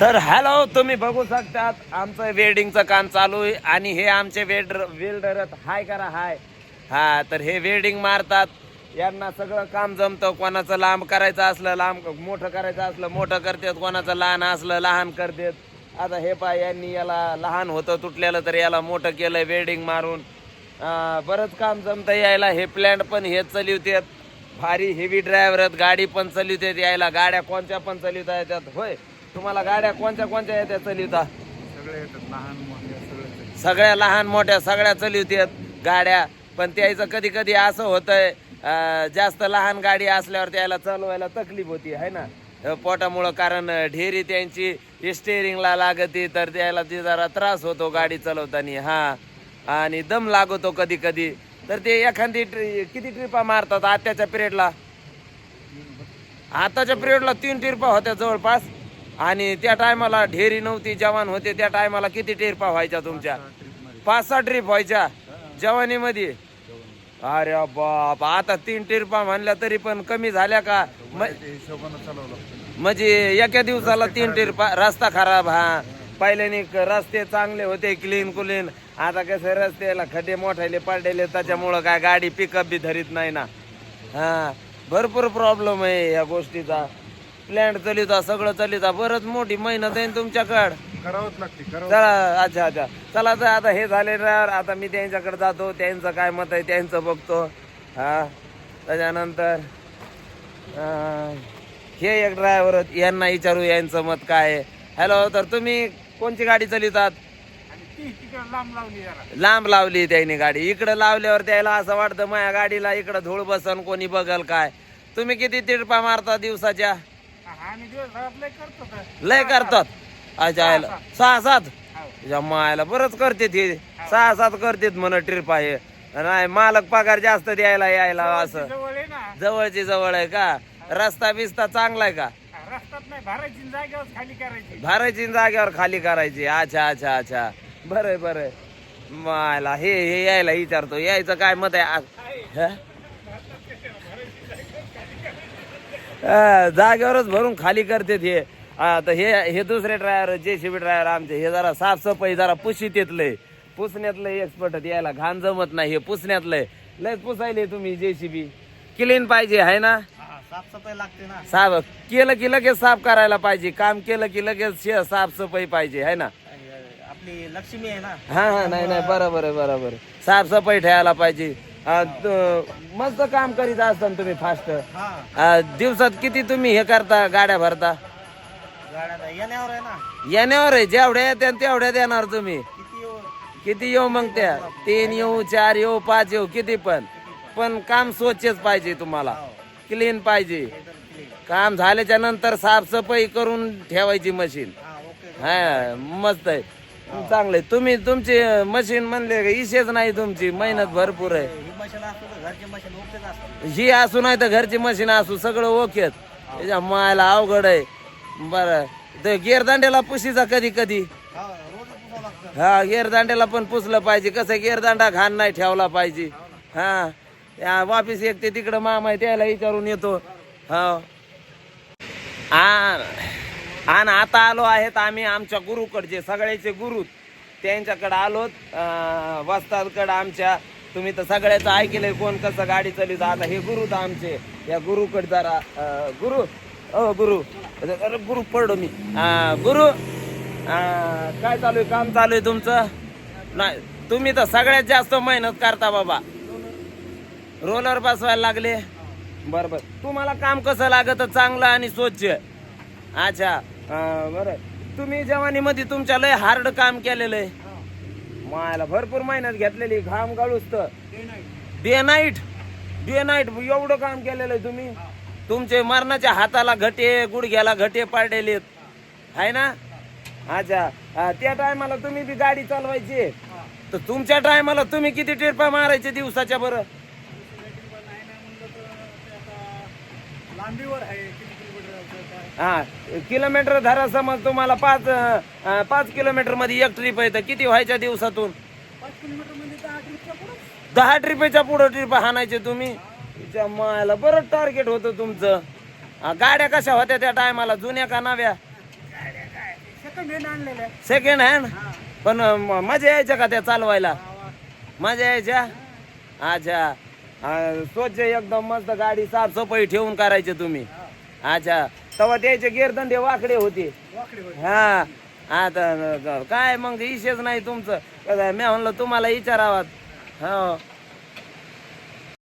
तर हॅलो तुम्ही बघू शकतात आमचं वेल्डिंगचं काम चालू आहे आणि हे आमचे वेल्डर वेल्डर हाय करा हाय. हा तर हे वेल्डिंग मारतात. यांना सगळं काम जमतं कोणाचं लांब करायचं असलं लांब मोठं करायचं असलं मोठं करतात कोणाचं लहान असलं लहान करतात. आता हे पाय यांनी याला लहान होतं तुटलेलं तर याला मोठं केलं वेल्डिंग मारून. बरंच काम जमतं यायला हे प्लॅन्ट पण हे चलिवतात. भारी हेवी ड्रायव्हर आहेत गाडी पण चलिवतात यायला गाड्या कोणत्या पण चलिवता येतात होय. तुम्हाला गाड्या कोणत्या कोणत्या येतात चालवता सगळे येतात लहान मोठे सगळे सगळ्या लहान मोठ्या सगळ्या चालवतात गाड्या. पण त्याचं कधी कधी असं होतंय अं, जास्त लहान गाडी असल्यावर त्याला चालवायला तकलीफ होती है ना? अं, पोटामुळं कारण ढेरी त्यांची स्टेअरिंगला लागती तर त्याला ती जरा त्रास होतो गाडी चालवताना हा. आणि दम लागतो कधी कधी तर ते एखादी ट्रि- किती ट्रिपा मारतात आत्याच्या पिरियडला आताच्या पिरियडला तीन टिरपा होत्या जवळपास. आणि त्या टायमाला ढेरी नव्हती जवान होते त्या टायमाला किती टिरपा व्हायच्या तुमच्या? पाच सहा ट्रिप व्हायच्या जवानीमध्ये? अरे बाप आता तीन टिरपा म्हणल्या तरी पण कमी झाल्या का? म्हणजे एका दिवसाला तीन टिरपा रस्ता खराब हा. पहिल्याने क- रस्ते चांगले होते क्लीन कुलीन आता कसं रस्त्याला खड्डे मोठाले पडलेले त्याच्यामुळं काय गाडी पिकअप बी धरीत नाही ना. हा भरपूर प्रॉब्लेम आहे या गोष्टीचा. प्लॅन्ट चलिता सगळं चलिता बरंच मोठी मेहनत आहे तुमच्याकडं. करावंच लागते करावं चला अच्छा अच्छा. चला तर आता हे झाले ना आता मी त्यांच्याकडे जातो त्यांचं काय मत आहे त्यांचं बघतो. हा त्याच्यानंतर अं, हे एक ड्रायव्हर यांना विचारू यांचं मत काय आहे. हॅलो तर तुम्ही कोणची गाडी चालितात? आणि ती तिकडे लांब लावली जरा. लांब लावली त्यांनी गाडी. इकडे लावल्यावर त्याला असं वाटतं माझ्या गाडीला इकडं धूळ बसन कोणी बघल काय. तुम्ही किती तिरपा मारता दिवसाच्या? लय करतात. अच्छा यायला सहा सात. तुझ्या मायला बरंच करते ते सहा सात करतेत म्हण ट्रिप आहे. नाही मालक पगार जास्त द्यायला यायला असं. जवळची जवळ आहे का? रस्ता बिस्ता चांगला आहे का? भरायची जागेवर खाली करायची. भरायची न जागेवर खाली करायची. अच्छा अच्छा अच्छा. बरं बरं मायला हे हे यायला विचारतो. यायचं काय मत आहे आ- ह? हा, जागेवरच भरून खाली करते हे. आता हे हे दुसरे ड्रायव्हर जे सी बी ड्रायव्हर आमचे. हे जरा साफसफाई जरा पुशीत येतलंय पुसण्यातलं एक्सपर्ट यायला घाण जमत नाही हे पुसण्यातलंय लय. पुसायले तुम्ही जे सी बी क्लीन पाहिजे आहे ना? साफसफाई लागते ना. साफ केलं की लगेच साफ करायला पाहिजे. काम केलं की लगेच साफसफाई पाहिजे है ना? आपली लक्ष्मी आहे ना. हा हा नाही नाही बरोबर आहे बरोबर आहे. साफसफाई ठेवायला पाहिजे. मस्त काम करीत असता तुम्ही फास्ट हा. दिवसात किती तुम्ही हे करता गाड्या भरता? येण्यावर आहे ना. येण्यावर आहे जेवढ्या येत्या तेवढ्या देणार तुम्ही. किती येऊ? मग त्या? तीन येऊ चार येऊ पाच येऊ किती पण. पण काम स्वच्छच पाहिजे तुम्हाला. क्लीन पाहिजे. काम झाल्याच्यानंतर साफसफाई करून ठेवायची मशीन हा हा मस्त आहे. चांगले तुम्ही तुमची मशीन म्हणले का इशेच नाही तुमची. मेहनत भरपूर आहे. ही ही असू नाही तर घरची मशीन असू सगळं ओकेत त्याच्या मायला अवघड आहे. बरं. ते गेरदांड्याला पुशीचा कधी कधी. हा हा गेरदांड्याला पण पुसलं पाहिजे. कसं गेरदांडा घाण नाही ठेवला पाहिजे. हा या वापिस एक ते तिकडं मामा आहे त्याला विचारून येतो. हा. आणि आता आलो आहेत आम्ही आमच्या गुरुकडचे सगळ्याचे गुरु. त्यांच्याकडे आलोत. वस्तादकडे आमच्या तुम्ही तर सगळ्याचं ऐकलंय कोण कसं गाडी चालू आता हे गुरु तर आमचे. या गुरुकडे जरा गुरु. अ गुरु. अरे गुरु पडलो मी. गुरु. काय चालू आहे? काम चालू आहे तुमचं? नाही तुम्ही तर सगळ्यात जास्त मेहनत करता बाबा. रोलर बसवायला लागले. बरं बरं. तुम्हाला काम कसं लागत? चांगलं आणि स्वच्छ. अच्छा. बरं. तुम्ही जवानीमध्ये तुमच्या लय हार्ड काम केलेलं आहे. मायाला भरपूर मेहनत घेतलेली घाम गाळूच तर डे नाईट डे नाईट एवढं काम केलेलं आहे तुम्ही? तुमचे मरणाच्या हाताला घटे गुडघ्याला घटे पाडलेले आहे ना? अच्छा. अं, त्या टायमाला तुम्ही बी गाडी चालवायची. तर तुमच्या टायमाला तुम्ही किती टिरपा मारायचे दिवसाच्या बरं? लांबीवर आहे. हा किलोमीटर धरा समज तुम्हाला पाच अं, पाच किलोमीटरमध्ये एक ट्रिप आहे तर किती व्हायच्या दिवसातून? पाच किलोमीटर म्हणजे दहा ट्रिपच्या पुढे? दहा ट्रिपच्या पुढे ट्रिप हाणायचे तुम्ही? तिच्या मायला बरं टार्गेट होतं तुमचं. हा, गाड्या कशा होत्या त्या टायमाला जुन्या का नव्या? सेकंड हँड आणलेल्या सेकंड हँड पण म- मजा यायच्या का त्या चालवायला. मजा यायच्या? अच्छा. अं, स्वच्छ एकदम मस्त गाडी साफसफाई ठेवून करायचे तुम्ही. अच्छा. तेव्हा त्याचे गेरदंडे वाकडे होते. हा आता काय मग विषयच नाही तुमचं. मी म्हणलं तुम्हाला विचारावा हो.